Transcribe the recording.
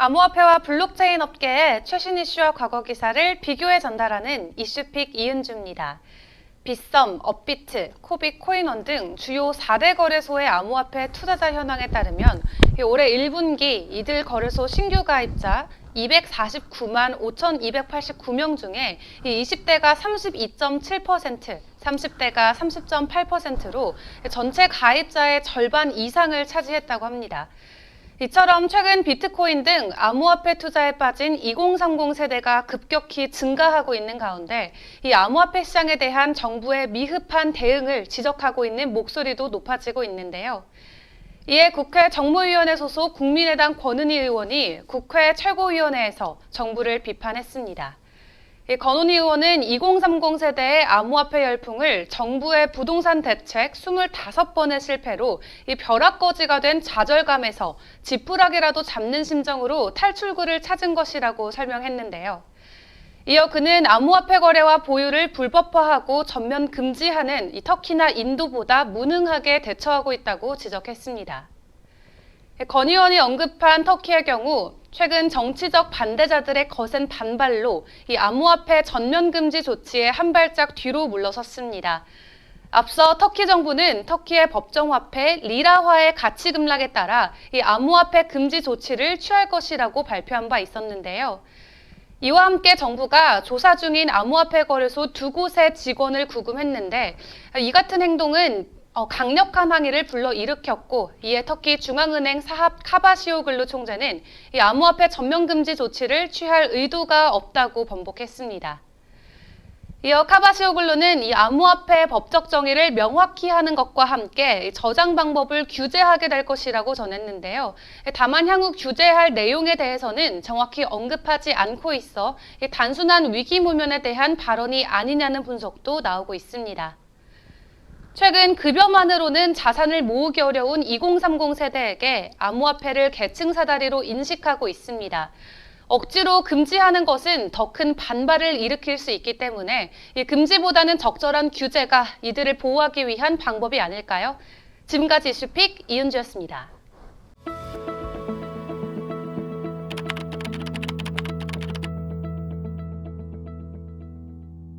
암호화폐와 블록체인 업계의 최신 이슈와 과거 기사를 비교해 전달하는 이슈픽 이은주입니다. 빗썸, 업비트, 코빅, 코인원 등 주요 4대 거래소의 암호화폐 투자자 현황에 따르면 올해 1분기 이들 거래소 신규 가입자 249만 5,289명 중에 20대가 32.7%, 30대가 30.8%로 전체 가입자의 절반 이상을 차지했다고 합니다. 이처럼 최근 비트코인 등 암호화폐 투자에 빠진 2030 세대가 급격히 증가하고 있는 가운데 이 암호화폐 시장에 대한 정부의 미흡한 대응을 지적하고 있는 목소리도 높아지고 있는데요. 이에 국회 정무위원회 소속 국민의당 권은희 의원이 국회 최고위원회에서 정부를 비판했습니다. 이 권은희 의원은 2030 세대의 암호화폐 열풍을 정부의 부동산 대책 25번의 실패로 이 벼락거지가 된 좌절감에서 지푸라기라도 잡는 심정으로 탈출구를 찾은 것이라고 설명했는데요. 이어 그는 암호화폐 거래와 보유를 불법화하고 전면 금지하는 이 터키나 인도보다 무능하게 대처하고 있다고 지적했습니다. 권 의원이 언급한 터키의 경우 최근 정치적 반대자들의 거센 반발로 이 암호화폐 전면 금지 조치에 한 발짝 뒤로 물러섰습니다. 앞서 터키 정부는 터키의 법정화폐 리라화의 가치 급락에 따라 이 암호화폐 금지 조치를 취할 것이라고 발표한 바 있었는데요. 이와 함께 정부가 조사 중인 암호화폐 거래소 두 곳의 직원을 구금했는데 이 같은 행동은 어, 강력한 항의를 불러 일으켰고 이에 터키 중앙은행 사합 카바시오글루 총재는 이 암호화폐 전면 금지 조치를 취할 의도가 없다고 번복했습니다. 이어 카바시오글루는 이 암호화폐 법적 정의를 명확히 하는 것과 함께 저장 방법을 규제하게 될 것이라고 전했는데요. 다만 향후 규제할 내용에 대해서는 정확히 언급하지 않고 있어 단순한 위기무면에 대한 발언이 아니냐는 분석도 나오고 있습니다. 최근 급여만으로는 자산을 모으기 어려운 2030 세대에게 암호화폐를 계층 사다리로 인식하고 있습니다. 억지로 금지하는 것은 더 큰 반발을 일으킬 수 있기 때문에 이 금지보다는 적절한 규제가 이들을 보호하기 위한 방법이 아닐까요? 지금까지 이슈픽 이은주였습니다.